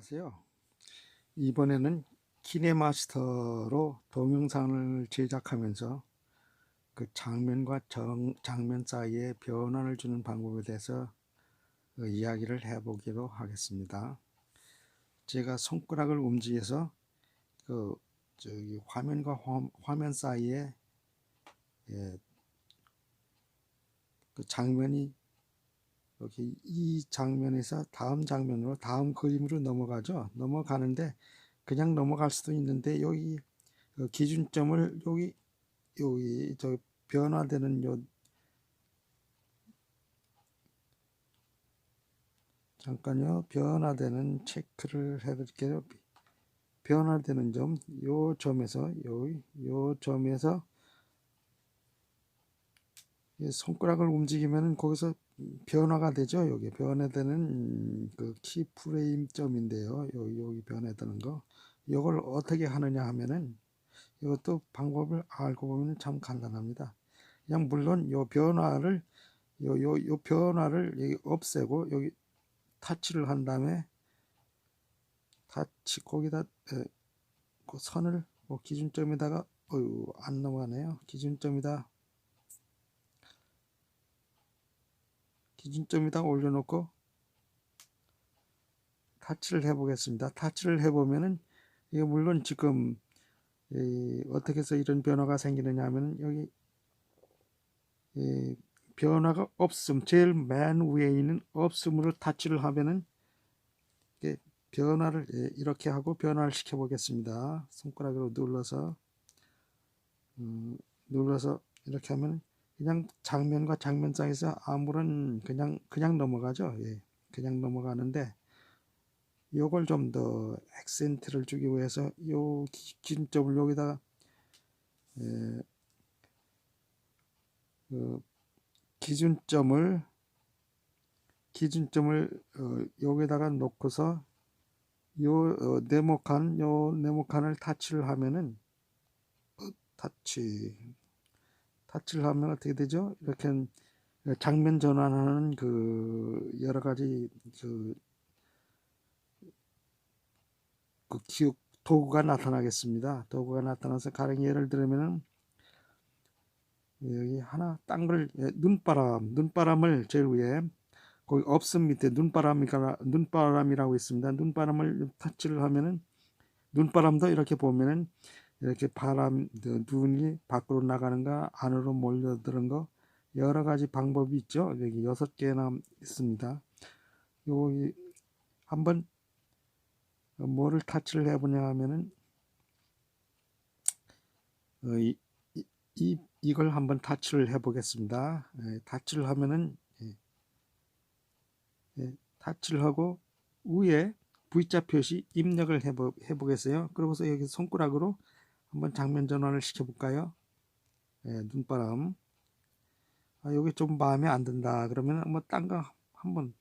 안녕하세요. 이번에는 키네마스터로 동영상을 제작하면서 그 장면과 정, 장면 사이에 변환을 주는 방법에 대해서 그 이야기를 해보기로 하겠습니다. 제가 손가락을 움직여서 그 저기 화면과 화, 면 사이에 예, 그 장면이 여기 이 장면에서 다음 장면으로 다음 그림으로 넘어가죠. 넘어가는데 그냥 넘어갈 수도 있는데 여기 그 기준점을 여기 여기 저 변화되는 요 잠깐요 변화되는 체크를 해드릴게요. 변화되는 점 요 점에서 여기 요 점에서 손가락을 움직이면 거기서 변화가 되죠. 여기 변화되는 그 키 프레임 점인데요. 여기, 여기 변화되는 거. 이걸 어떻게 하느냐 하면은 이것도 방법을 알고 보면 참 간단합니다. 그냥 물론 요 변화를 요 요 요 변화를 여기 없애고 여기 타치를 한 다음에 타치 거기다 에, 그 선을 뭐 기준점에다가 어유 안 넘어가네요. 기준점이다 기준점에다 올려놓고 타치를 해 보겠습니다. 타치를 해 보면은 이게 물론 지금 어떻게 해서 이런 변화가 생기느냐 하면 여기 변화가 없음 제일 맨 위에 있는 없음으로 타치를 하면은 변화를 이렇게 하고 변화를 시켜 보겠습니다. 손가락으로 눌러서 음, 눌러서 이렇게 하면 그냥 장면과 장면 사이에서 아무런 그냥 그냥 넘어가죠. 예. 그냥 넘어가는데 요걸 좀 더 액센트를 주기 위해서 요 기준점을 여기다가 예, 그 기준점을 기준점을 어, 여기다가 놓고서 요 어, 네모칸 요 네모칸을 타치를 하면은 어, 타치 타치를 하면 어떻게 되죠? 이렇게 장면 전환하는 그 여러 가지 그, 그 기억 도구가 나타나겠습니다. 도구가 나타나서 가령 예를 들면은 여기 하나 딴걸 예, 눈바람 눈바람을 제일 위에 거기 없음 밑에 눈바람이가 눈바람이라고 있습니다. 눈바람을 타치를 하면은 눈바람도 이렇게 보면은 이렇게 바람, 눈이 밖으로 나가는가 안으로 몰려드는 거 여러 가지 방법이 있죠. 여기 여섯 개나 있습니다. 여기 한번 뭐를 타치를 해보냐 하면은 어, 이, 이, 이걸 한번 타치를 해보겠습니다. 예, 타치를 하면은 예, 예, 타치를 하고 위에 V자 표시 입력을 해보, 해보겠어요. 그러고서 여기 손가락으로 한번 장면 전환을 시켜볼까요? 예, 눈바람. 아, 여기 좀 마음에 안 든다. 그러면 뭐 딴 거 한번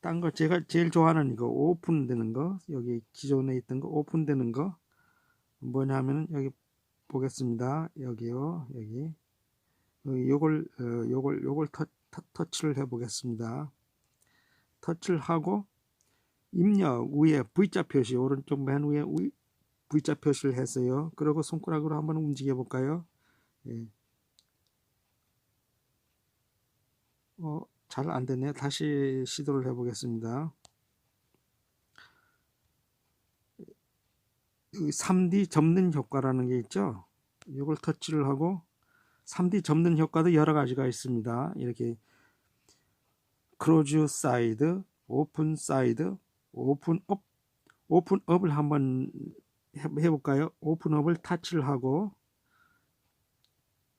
딴 거 제가 제일 좋아하는 이거 오픈되는 거 여기 기존에 있던 거 오픈되는 거 뭐냐면은 여기 보겠습니다. 여기요 여기 어, 요걸 어, 요걸 요걸 터, 터, 터 치를 해 보겠습니다. 터치를 하고 입력 위에 V자 표시 오른쪽 맨 위에 V자 표시를 했어요. 그리고 손가락으로 한번 움직여 볼까요? 예. 어, 잘 안 되네요. 다시 시도를 해 보겠습니다. 3D 접는 효과라는 게 있죠. 이걸 터치를 하고 3D 접는 효과도 여러 가지가 있습니다. 이렇게 크로즈 사이드, 오픈 사이드, 오픈 업, 오픈 업을 한번 해볼까요? 오픈업을 타치를 하고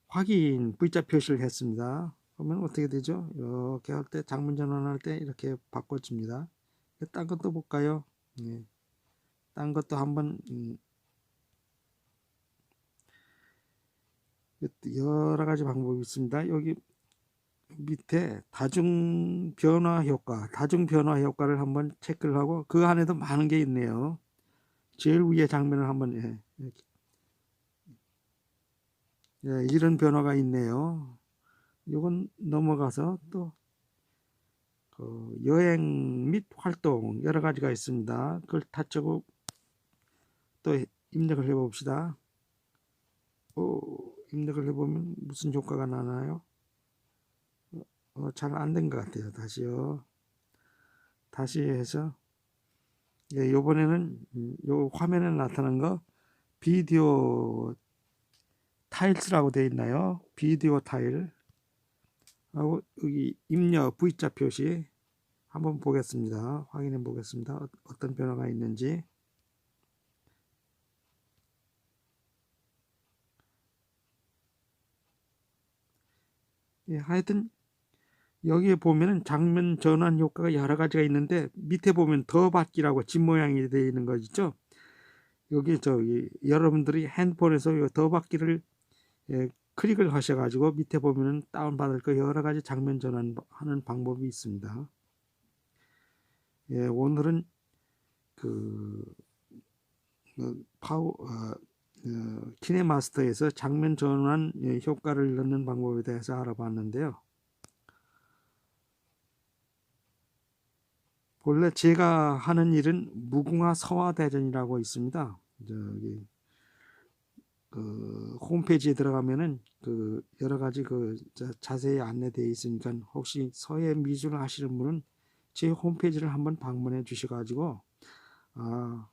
확인 V자 표시를 했습니다. 그러면 어떻게 되죠? 이렇게 할 때 장문 전환할 때 이렇게 바꿔줍니다. 딴 것도 볼까요? 예. 딴 것도 한번 음, 여러 가지 방법이 있습니다. 여기 밑에 다중 변화 효과, 다중 변화 효과를 한번 체크를 하고 그 안에도 많은 게 있네요. 제일 위에 장면을 한번 예, 예, 이런 변화가 있네요. 이건 넘어가서 또 그 여행 및 활동 여러 가지가 있습니다. 그걸 타치하고 또 입력을 해봅시다. 오, 입력을 해보면 무슨 효과가 나나요? 어, 잘 안 된 것 같아요. 다시요. 다시 해서 예, 요번에는 음, 요 화면에 나타난 거 비디오 타일스라고 되어 있나요? 비디오 타일 하고 여기 입력 V자 표시 한번 보겠습니다. 확인해 보겠습니다. 어- 어떤 변화가 있는지 예, 하여튼 여기에 보면은 장면 전환 효과가 여러 가지가 있는데 밑에 보면 더 받기라고 집 모양이 되어 있는 거 있죠. 여기 저기 여러분들이 핸드폰에서 이더 받기를 예, 클릭을 하셔가지고 밑에 보면은 다운 받을 거 여러 가지 장면 전환하는 방법이 있습니다. 예, 오늘은 그 어, 파워 어, 어, 키네마스터에서 장면 전환 예, 효과를 넣는 방법에 대해서 알아봤는데요. 본래 제가 하는 일은 무궁화 서화 대전이라고 있습니다. 저기 그 홈페이지에 들어가면은 그 여러 가지 그 자- 자세히 안내되어 있으니까 혹시 서예 미술 하시는 분은 제 홈페이지를 한번 방문해 주셔가지고 아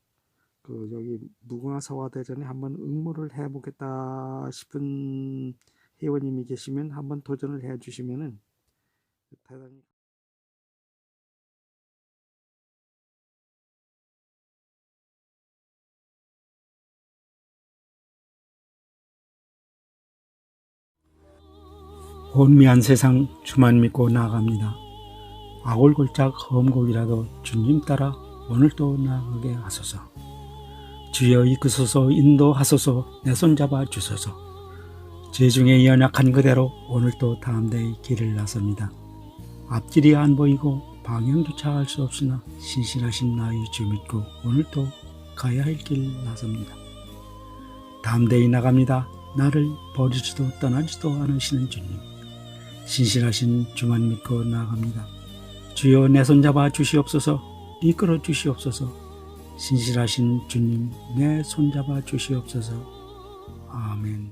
그 여기 무궁화 서화 대전에 한번 응모를 해보겠다 싶은 회원님이 계시면 한번 도전을 해 주시면은 대단히 혼미한 세상 주만 믿고 나아갑니다. 아골골짝 험곡이라도 주님 따라 오늘도 나아가게 하소서. 주여 이끄소서 인도하소서 내 손잡아 주소서. 제중에 연약한 그대로 오늘도 담대히 길을 나섭니다. 앞길이 안 보이고 방향조차 알 수 없으나 신실하신 나의 주 믿고 오늘도 가야 할 길 나섭니다. 담대히 나갑니다. 나를 버리지도 떠나지도 않으시는 주님. 신실하신 주만 믿고 나아갑니다. 주여 내 손잡아 주시옵소서. 이끌어 주시옵소서. 신실하신 주님 내 손잡아 주시옵소서. 아멘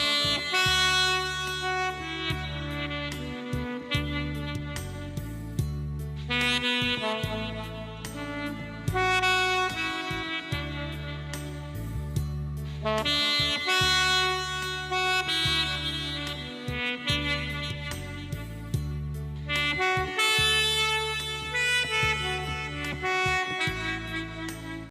Thank you.